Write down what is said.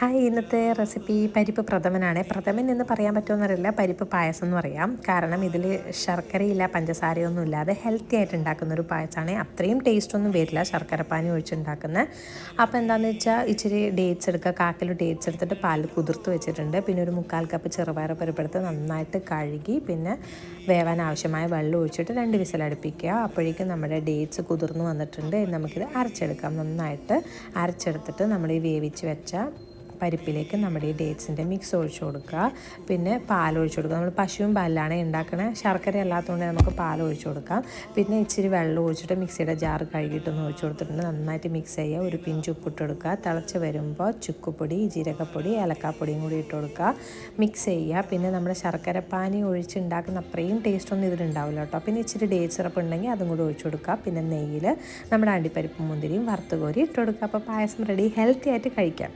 Hi ഇന്നത്തെ recipe പരിപ്പ് പ്രഥമനാണ്. പ്രഥമൻ എന്ന് പറയാൻ പറ്റുമെന്നറിയില്ല. പരിപ്പ് പായസം എന്ന് പറയാം. കാരണം ഇതിൽ ശർക്കരയില്ല പഞ്ചസാരയൊന്നും ഇല്ലാതെ ഹെൽത്തി ആയിട്ട് ഉണ്ടാക്കുന്ന ഒരു പായസമാണ്. അത്രയും ടേസ്റ്റ് ഒന്നും വരില്ല ശർക്കര പാനി ഒഴിച്ചുണ്ടാക്കുന്നത് അപ്പോൾ എന്താണെന്ന് വെച്ചാൽ ഇച്ചിരി ഡേറ്റ്സ് എടുക്കുക. കാക്കിൽ ഡേറ്റ്സ് എടുത്തിട്ട് പാൽ കുതിർത്ത് വെച്ചിട്ടുണ്ട്. പിന്നെ ഒരു മുക്കാൽ കപ്പ് ചെറുപയർ പരിപ്പെടുത്ത് നന്നായിട്ട് കഴുകി പിന്നെ വേവാൻ ആവശ്യമായ വെള്ളം ഒഴിച്ചിട്ട് രണ്ട് വിസിൽ അടുപ്പിക്കുക. അപ്പോഴേക്കും നമ്മുടെ ഡേറ്റ്സ് കുതിർന്ന് വന്നിട്ടുണ്ട്. നമുക്കിത് അരച്ചെടുക്കാം. നന്നായിട്ട് അരച്ചെടുത്തിട്ട് നമ്മൾ ഈ വേവിച്ച് വെച്ച പരിപ്പിലേക്ക് നമ്മുടെ ഈ ഡേറ്റ്സിന്റെ മിക്സ് ഒഴിച്ചു കൊടുക്കുക. പിന്നെ പാൽ ഒഴിച്ചു കൊടുക്കുക. നമ്മൾ പശുവും പാലിലാണ് ഉണ്ടാക്കണേ. ശർക്കര അല്ലാത്തതുകൊണ്ട് നമുക്ക് പാൽ ഒഴിച്ചു കൊടുക്കാം. പിന്നെ ഇച്ചിരി വെള്ളം ഒഴിച്ചിട്ട് മിക്സിയുടെ ജാർ കഴുകിയിട്ടൊന്ന് ഒഴിച്ചു കൊടുത്തിട്ടുണ്ട്. നന്നായിട്ട് മിക്സ് ചെയ്യുക. ഒരു പിഞ്ച് ഉപ്പിട്ട് കൊടുക്കുക. തിളച്ച് വരുമ്പോൾ ചുക്കുപ്പൊടി ജീരകപ്പൊടി ഏലക്കാപ്പൊടിയും കൂടി ഇട്ട് കൊടുക്കുക. മിക്സ് ചെയ്യുക. പിന്നെ നമ്മൾ ശർക്കര പാനി ഒഴിച്ചുണ്ടാക്കുന്ന അത്രയും ടേസ്റ്റ് ഒന്നും ഇതിലുണ്ടാവില്ല കേട്ടോ. പിന്നെ ഇച്ചിരി ഡേറ്റ് സിറപ്പ് ഉണ്ടെങ്കിൽ അതും കൂടി ഒഴിച്ചു കൊടുക്കുക. പിന്നെ നെയ്യിൽ നമ്മുടെ അണ്ടിപ്പരിപ്പ് മുന്തിരിയും വറുത്തുകോരി ഇട്ട് കൊടുക്കുക. അപ്പോൾ പായസം റെഡി ഹെൽത്തി ആയിട്ട് കഴിക്കാം.